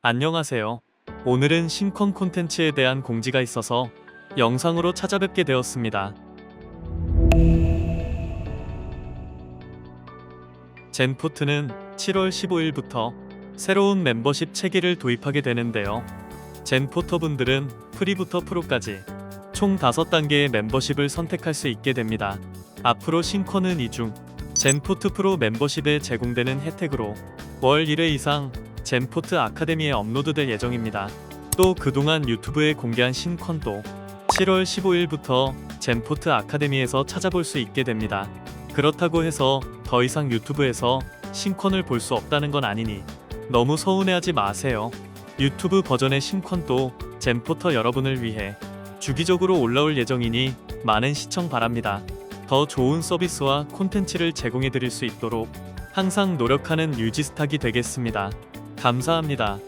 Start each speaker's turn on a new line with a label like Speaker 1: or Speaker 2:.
Speaker 1: 안녕하세요. 오늘은 신컨 콘텐츠에 대한 공지가 있어서 영상으로 찾아뵙게 되었습니다. 젠포트는 7월 15일부터 새로운 멤버십 체계를 도입하게 되는데요. 젠포터 분들은 프리부터 프로까지 총 5단계의 멤버십을 선택할 수 있게 됩니다. 앞으로 신컨은 이중 젠포트 프로 멤버십에 제공되는 혜택으로 월 1회 이상 젠포트 아카데미에 업로드될 예정입니다. 또 그동안 유튜브에 공개한 신컨도 7월 15일부터 젠포트 아카데미에서 찾아볼 수 있게 됩니다. 그렇다고 해서 더 이상 유튜브에서 신컨을 볼 수 없다는 건 아니니 너무 서운해하지 마세요. 유튜브 버전의 신컨도 젠포터 여러분을 위해 주기적으로 올라올 예정이니 많은 시청 바랍니다. 더 좋은 서비스와 콘텐츠를 제공해 드릴 수 있도록 항상 노력하는 유지스탁이 되겠습니다. 감사합니다.